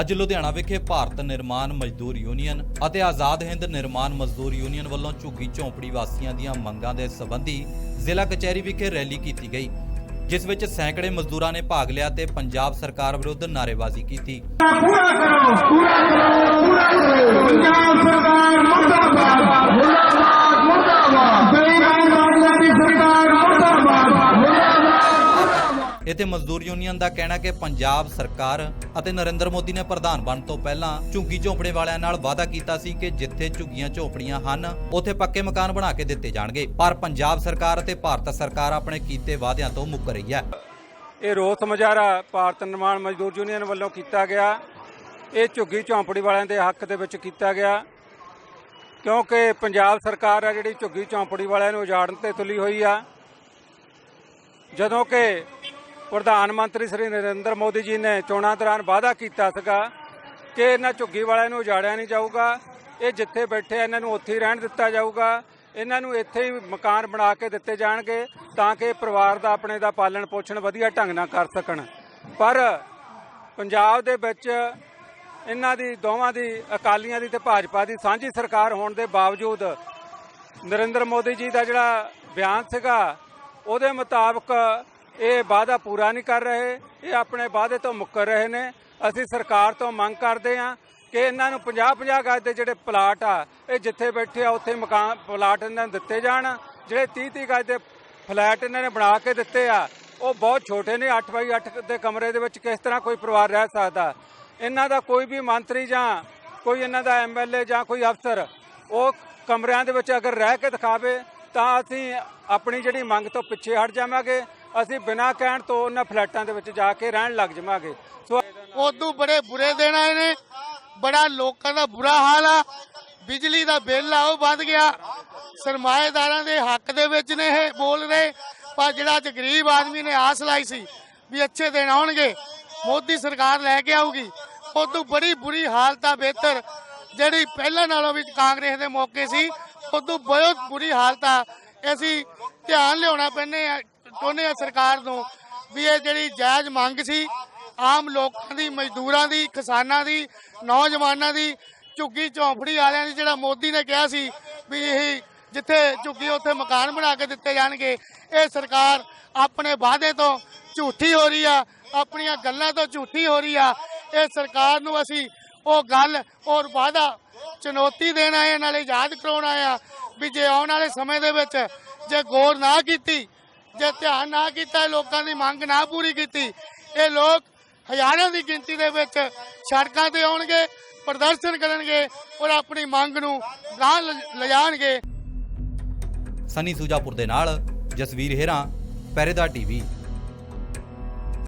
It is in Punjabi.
ਅੱਜ ਲੁਧਿਆਣਾ ਵਿਖੇ ਭਾਰਤ ਨਿਰਮਾਣ ਮਜ਼ਦੂਰ ਯੂਨੀਅਨ ਅਤੇ ਆਜ਼ਾਦ ਹਿੰਦ ਨਿਰਮਾਣ ਮਜ਼ਦੂਰ ਯੂਨੀਅਨ ਵੱਲੋਂ ਝੁੱਗੀ ਝੌਂਪੜੀ ਵਾਸੀਆਂ ਦੀਆਂ ਮੰਗਾਂ ਦੇ ਸੰਬੰਧੀ ਜ਼ਿਲ੍ਹਾ ਕਚਹਿਰੀ ਵਿਖੇ ਰੈਲੀ ਕੀਤੀ ਗਈ, ਜਿਸ ਵਿੱਚ ਸੈਂਕੜੇ ਮਜ਼ਦੂਰਾਂ ਨੇ ਭਾਗ ਲਿਆ ਤੇ ਪੰਜਾਬ ਸਰਕਾਰ ਵਿਰੁੱਧ ਨਾਅਰੇਬਾਜ਼ੀ ਕੀਤੀ। ਪੂਰਾ ਕਰੋ ਪੂਰਾ ਕਰੋ ਪੂਰਾ ਕਰੋ। ਇੱਥੇ ਮਜ਼ਦੂਰ ਯੂਨੀਅਨ ਦਾ ਕਹਿਣਾ ਕਿ ਪੰਜਾਬ ਸਰਕਾਰ ਅਤੇ ਨਰਿੰਦਰ ਮੋਦੀ ਨੇ ਪ੍ਰਧਾਨ ਬਣਨ ਤੋਂ ਪਹਿਲਾਂ ਝੁੱਗੀ ਝੌਂਪੜੇ ਵਾਲਿਆਂ ਨਾਲ ਵਾਅਦਾ ਕੀਤਾ ਸੀ ਕਿ ਜਿੱਥੇ ਝੁੱਗੀਆਂ ਝੋਪੜੀਆਂ ਹਨ, ਉੱਥੇ ਪੱਕੇ ਮਕਾਨ ਬਣਾ ਕੇ ਦਿੱਤੇ ਜਾਣਗੇ। ਪਰ ਪੰਜਾਬ ਸਰਕਾਰ ਅਤੇ ਭਾਰਤ ਸਰਕਾਰ ਆਪਣੇ ਕੀਤੇ ਵਾਅਦਿਆਂ ਤੋਂ ਮੁੱਕਰ ਰਹੀ ਹੈ। ਇਹ ਰੋਸ ਮੁਜ਼ਾਹਰਾ ਭਾਰਤ ਨਿਰਮਾਣ ਮਜ਼ਦੂਰ ਯੂਨੀਅਨ ਵੱਲੋਂ ਕੀਤਾ ਗਿਆ। ਇਹ ਝੁੱਗੀ ਝੌਂਪੜੀ ਵਾਲਿਆਂ ਦੇ ਹੱਕ ਦੇ ਵਿੱਚ ਕੀਤਾ ਗਿਆ। ਕਿਉਂਕਿ ਪੰਜਾਬ ਸਰਕਾਰ ਆ ਜਿਹੜੀ ਝੁੱਗੀ ਝੌਂਪੜੀ ਵਾਲਿਆਂ ਨੂੰ ਉਜਾੜਨ ਤੇ ਤੁਲੀ ਹੋਈ ਆ। ਜਦੋਂ ਕਿ ਪ੍ਰਧਾਨ ਮੰਤਰੀ ਸ੍ਰੀ ਨਰਿੰਦਰ ਮੋਦੀ ਜੀ ਨੇ ਚੋਣਾਂ ਦੌਰਾਨ ਵਾਅਦਾ ਕੀਤਾ ਸੀਗਾ ਕਿ ਇਹਨਾਂ ਝੁੱਗੀ ਵਾਲਿਆਂ ਨੂੰ ਉਜਾੜਿਆ ਨਹੀਂ ਜਾਊਗਾ। ਇਹ ਜਿੱਥੇ ਬੈਠੇ ਇਹਨਾਂ ਨੂੰ ਉੱਥੇ ਹੀ ਰਹਿਣ ਦਿੱਤਾ ਜਾਊਗਾ। ਇਹਨਾਂ ਨੂੰ ਇੱਥੇ ਹੀ ਮਕਾਨ ਬਣਾ ਕੇ ਦਿੱਤੇ ਜਾਣਗੇ ਤਾਂ ਕਿ ਪਰਿਵਾਰ ਦਾ ਆਪਣੇ ਦਾ ਪਾਲਣ ਪੋਸ਼ਣ ਵਧੀਆ ਢੰਗ ਨਾਲ ਕਰ ਸਕਣ। ਪਰ ਪੰਜਾਬ ਦੇ ਵਿੱਚ ਇਹਨਾਂ ਦੀ, ਦੋਵਾਂ ਦੀ, ਅਕਾਲੀਆਂ ਦੀ ਤੇ ਭਾਜਪਾ ਦੀ ਸਾਂਝੀ ਸਰਕਾਰ ਹੋਣ ਦੇ ਬਾਵਜੂਦ ਨਰਿੰਦਰ ਮੋਦੀ ਜੀ ਦਾ ਜਿਹੜਾ ਬਿਆਨ ਸੀਗਾ, ਉਹਦੇ ਮੁਤਾਬਕ ਇਹ ਵਾਅਦਾ ਪੂਰਾ ਨਹੀਂ ਕਰ ਰਹੇ, ਇਹ ਆਪਣੇ ਵਾਅਦੇ ਤੋਂ ਮੁੱਕਰ ਰਹੇ ਨੇ। ਅਸੀਂ ਸਰਕਾਰ ਤੋਂ ਮੰਗ ਕਰਦੇ ਹਾਂ ਕਿ ਇਹਨਾਂ ਨੂੰ 50-50 ਗਜ ਦੇ ਜਿਹੜੇ ਪਲਾਟ ਆ, ਇਹ ਜਿੱਥੇ ਬੈਠੇ ਆ, ਉੱਥੇ ਮਕਾਨ, ਪਲਾਟ ਇਹਨਾਂ ਨੂੰ ਦਿੱਤੇ ਜਾਣ। ਜਿਹੜੇ 30-30 ਗਜ ਦੇ ਫਲੈਟ ਇਹਨਾਂ ਨੇ ਬਣਾ ਕੇ ਦਿੱਤੇ ਆ, ਉਹ ਬਹੁਤ ਛੋਟੇ ਨੇ 8 ਬਾਈ 8 ਦੇ ਕਮਰੇ ਦੇ ਵਿੱਚ ਕਿਸ ਤਰ੍ਹਾਂ ਕੋਈ ਪਰਿਵਾਰ ਰਹਿ ਸਕਦਾ। ਇਹਨਾਂ ਦਾ ਕੋਈ ਵੀ ਮੰਤਰੀ ਜਾਂ ਕੋਈ ਇਹਨਾਂ ਦਾ ਐਮਐਲਏ ਜਾਂ ਕੋਈ ਅਫਸਰ, ਉਹ ਕਮਰਿਆਂ ਦੇ ਵਿੱਚ ਅਗਰ ਰਹਿ ਕੇ ਦਿਖਾਵੇ, ਤਾਂ ਅਸੀਂ ਆਪਣੀ ਜਿਹੜੀ ਮੰਗ ਤੋਂ ਪਿੱਛੇ ਹਟ ਜਾਵਾਂਗੇ। ਅਸੀਂ ਬਿਨਾਂ ਕਹਿਣ ਤੋਂ ਉਹਨਾਂ ਫਲੈਟਾਂ ਦੇ ਵਿੱਚ ਜਾ ਕੇ ਰਹਿਣ ਲੱਗ ਜਾਵਾਂਗੇ। ਸੋ ਉਦੋਂ ਬੜੇ ਬੁਰੇ ਦਿਨ ਆਏ ਨੇ। ਬੜਾ ਲੋਕਾਂ ਦਾ ਬੁਰਾ ਹਾਲ ਆ। ਬਿਜਲੀ ਦਾ ਬਿੱਲ ਆ, ਉਹ ਵੱਧ ਗਿਆ। ਸਰਮਾਏਦਾਰਾਂ ਦੇ ਹੱਕ ਦੇ ਵਿੱਚ ਨੇ ਇਹ ਬੋਲ ਰਹੇ। ਪਰ ਜਿਹੜਾ ਅੱਜ ਗਰੀਬ ਆਦਮੀ ਨੇ ਆਸ ਲਾਈ ਸੀ ਵੀ ਅੱਛੇ ਦਿਨ ਆਉਣਗੇ, ਮੋਦੀ ਸਰਕਾਰ ਲੈ ਕੇ ਆਊਗੀ। ਉਦੋਂ ਬੜੀ ਬੁਰੀ ਹਾਲਤ ਆ, ਬਿਹਤਰ। ਜਿਹੜੀ ਪਹਿਲਾਂ ਨਾਲੋਂ ਵੀ ਕਾਂਗਰਸ ਦੇ ਮੌਕੇ ਸੀ, ਉਦੋਂ ਬਹੁਤ ਬੁਰੀ ਹਾਲਤ ਆ। ਅਸੀਂ ਧਿਆਨ ਲਿਆਉਣਾ ਪੈਣੇ ਆ ਚਾਹੁੰਦੇ ਆ ਸਰਕਾਰ ਨੂੰ ਵੀ ਇਹ ਜਿਹੜੀ ਜਾਇਜ਼ ਮੰਗ ਸੀ, ਆਮ ਲੋਕਾਂ ਦੀ, ਮਜ਼ਦੂਰਾਂ ਦੀ, ਕਿਸਾਨਾਂ ਦੀ, ਨੌਜਵਾਨਾਂ ਦੀ, ਝੁੱਗੀ ਝੌਂਪੜੀ ਵਾਲਿਆਂ ਦੀ ਜਿਹੜਾ ਮੋਦੀ ਨੇ ਕਿਹਾ ਸੀ ਵੀ ਇਹ ਜਿੱਥੇ ਝੁੱਗੀ ਉੱਥੇ ਮਕਾਨ ਬਣਾ ਕੇ ਦਿੱਤੇ ਜਾਣਗੇ, ਇਹ ਸਰਕਾਰ ਆਪਣੇ ਵਾਅਦੇ ਤੋਂ ਝੂਠੀ ਹੋ ਰਹੀ ਆ, ਆਪਣੀਆਂ ਗੱਲਾਂ ਤੋਂ ਝੂਠੀ ਹੋ ਰਹੀ ਆ। ਇਹ ਸਰਕਾਰ ਨੂੰ ਅਸੀਂ ਉਹ ਗੱਲ ਔਰ ਵਾਅਦਾ ਚੁਣੌਤੀ ਦੇਣ ਆਏ ਨਾਲੇ ਯਾਦ ਕਰਾਉਣਾ ਆ ਵੀ ਜੇ ਆਉਣ ਵਾਲੇ ਸਮੇਂ ਦੇ ਵਿੱਚ ਜੇ ਗੌਰ ਨਾ ਕੀਤੀ ਜੇ ਧਿਆਨ ਨਾ ਕੀਤਾ ਲੋਕਾਂ ਦੀ ਮੰਗ ਨਾ ਪੂਰੀ ਕੀਤੀ, ਇਹ ਲੋਕ ਹਜ਼ਾਰਾਂ ਦੀ ਗਿਣਤੀ ਦੇ ਵਿੱਚ ਸੜਕਾਂ ਤੇ ਆਉਣਗੇ, ਪ੍ਰਦਰਸ਼ਨ ਕਰਨਗੇ ਔਰ ਆਪਣੀ ਮੰਗ ਨੂੰ ਗਾਂ ਲਿਜਾਣਗੇ। ਸਨੀ ਸੁਜਾਪੁਰ ਦੇ ਨਾਲ ਜਸਵੀਰ ਹੇਰਾ ਪਹਿਰੇਦਾਰ ਟੀਵੀ।